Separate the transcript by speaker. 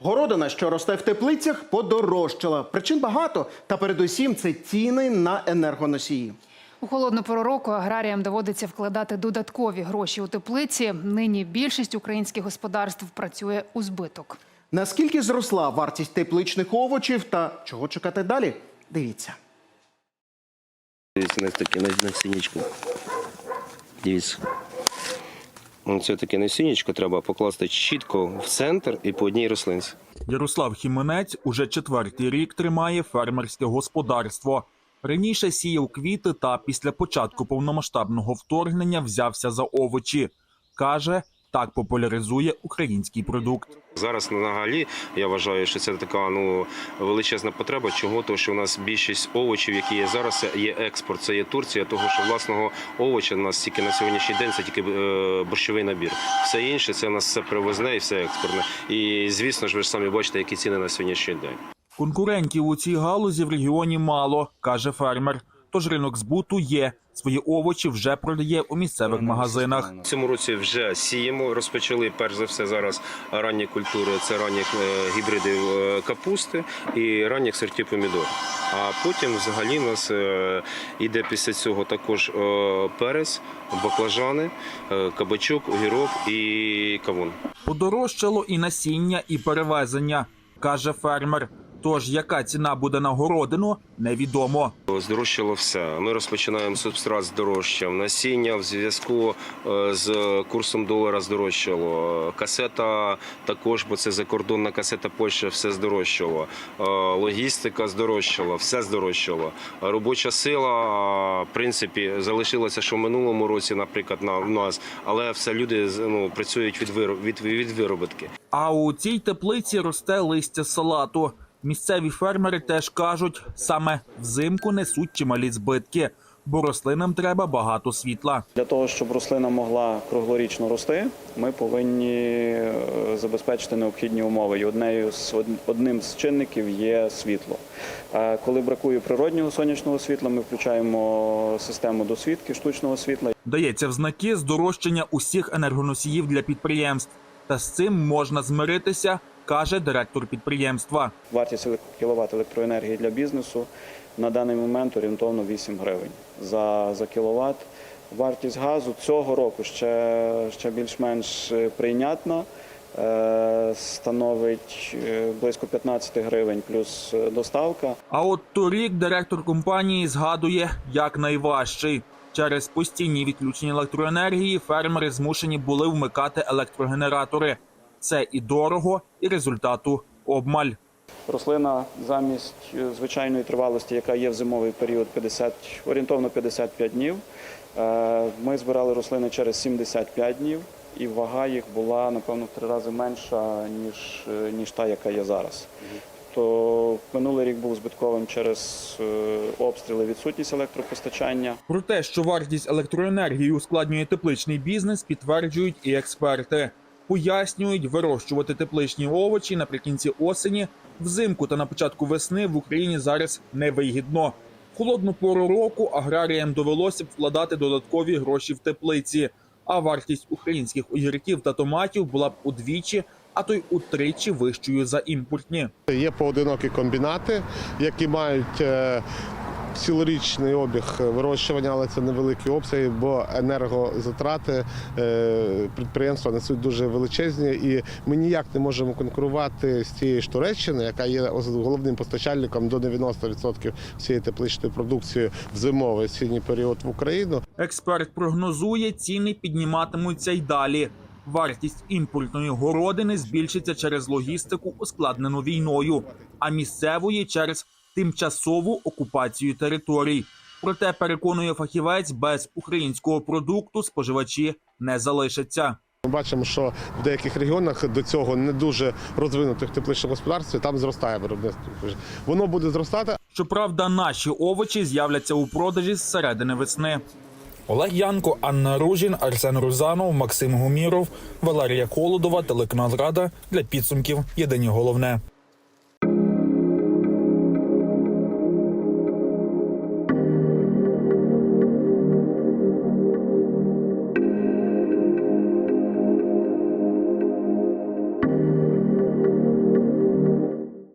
Speaker 1: Городина, що росте в теплицях, подорожчала. Причин багато, та передусім це ціни на енергоносії.
Speaker 2: У холодну пору року аграріям доводиться вкладати додаткові гроші у теплиці. Нині більшість українських господарств працює у збиток.
Speaker 1: Наскільки зросла вартість тепличних овочів та чого чекати далі? Дивіться.
Speaker 3: Дивіться, у нас таке на- насіннячко. Дивіться. Ну, Це таке насіннячко треба покласти чітко в центр і по одній рослинці.
Speaker 4: Ярослав Хіменець уже четвертий рік тримає фермерське господарство. Раніше сіяв квіти та після початку повномасштабного вторгнення взявся за овочі. Каже, так популяризує український продукт.
Speaker 3: Зараз на галі я вважаю, що це така ну величезна потреба. Чого? Тому що у нас більшість овочів, які є зараз, є експорт, це є Турція, того що власного овоча у нас тільки на сьогоднішній день це тільки е, борщовий набір. Все інше це у нас все привозне і все експортне. І звісно ж, ви ж самі бачите, які ціни на сьогоднішній день.
Speaker 4: Конкурентів у цій галузі в регіоні мало, каже фермер. Тож ринок збуту є. Свої овочі вже продає у місцевих магазинах.
Speaker 3: В цьому році вже сіємо. Розпочали перш за все зараз ранні культури. Це ранні е, гібриди е, капусти і ранніх сортів помідор. А потім взагалі у нас е, іде після цього також перець, баклажани, кабачок, огірок і кавун.
Speaker 4: Подорожчало і насіння, і перевезення, каже фермер. Тож яка ціна буде на городину, невідомо.
Speaker 3: Здорожчало все. Ми розпочинаємо субстрат здорожчав. Насіння в зв'язку е, з курсом долара здорожчало. Касета також, бо це закордонна касета Польща, все здорожчало. Е, Логістика здорожчала, все здорожчало. Робоча сила, в принципі, залишилася, що в минулому році, наприклад, на в нас, але все люди ну, працюють від вироб- від, від виробітки.
Speaker 4: А у цій теплиці росте листя салату. Місцеві фермери теж кажуть, саме взимку несуть чималі збитки, бо рослинам треба багато світла.
Speaker 5: Для того, щоб рослина могла круглорічно рости, ми повинні е, забезпечити необхідні умови. І однею з од- одним з чинників є світло. Коли бракує природнього сонячного світла, ми включаємо систему досвідки штучного світла.
Speaker 4: Дається в знаки здорожчання усіх енергоносіїв для підприємств. Та з цим можна змиритися, каже директор підприємства.
Speaker 5: Вартість кіловат електроенергії для бізнесу на даний момент орієнтовно 8 гривень за, за кіловат. Вартість газу цього року ще, ще більш-менш е, прийнятна. Е, становить е, близько 15 гривень плюс доставка.
Speaker 4: А от торік директор компанії згадує як найважчий. Через постійні відключення електроенергії фермери змушені були вмикати електрогенератори. Це і дорого, і результату обмаль.
Speaker 5: Рослина замість е, звичайної тривалості, яка є в зимовий період 50, орієнтовно 55 днів. е, Ми збирали рослини через 75 днів, і вага їх була напевно в три рази менша ніж, е, ніж та, яка є зараз. То минулий рік був збитковим через обстріли, відсутність електропостачання.
Speaker 4: Про те, що вартість електроенергії ускладнює тепличний бізнес, підтверджують і експерти. Пояснюють, вирощувати тепличні овочі наприкінці осені, взимку та на початку весни в Україні зараз невигідно. В холодну пору року аграріям довелося б вкладати додаткові гроші в теплиці, а вартість українських огірків та томатів була б удвічі, а то й утричі вищою за імпортні.
Speaker 6: Є поодинокі комбінати, які мають е, цілорічний обіг вирощування, але це невеликі обсяги, бо енергозатрати е, підприємства несуть дуже величезні, і ми ніяк не можемо конкурувати з тією ж Туреччини, яка є головним постачальником до 90% всієї тепличної продукції в зимовий осінній період в Україну.
Speaker 4: Експерт прогнозує, ціни підніматимуться й далі. Вартість імпортної городини збільшиться через логістику, ускладнену війною, а місцевої через тимчасову окупацію територій. Проте переконує фахівець, без українського продукту споживачі не залишаться.
Speaker 6: Ми бачимо, що в деяких регіонах до цього не дуже розвинутих тепличних господарств там зростає виробництво. Воно буде зростати,
Speaker 4: Щоправда, наші овочі з'являться у продажі з середини весни. Олег Янко, Анна Ружін, Арсен Рузанов, Максим Гуміров, Валерія Холодова, телеканал Рада для підсумків. Єдині головне.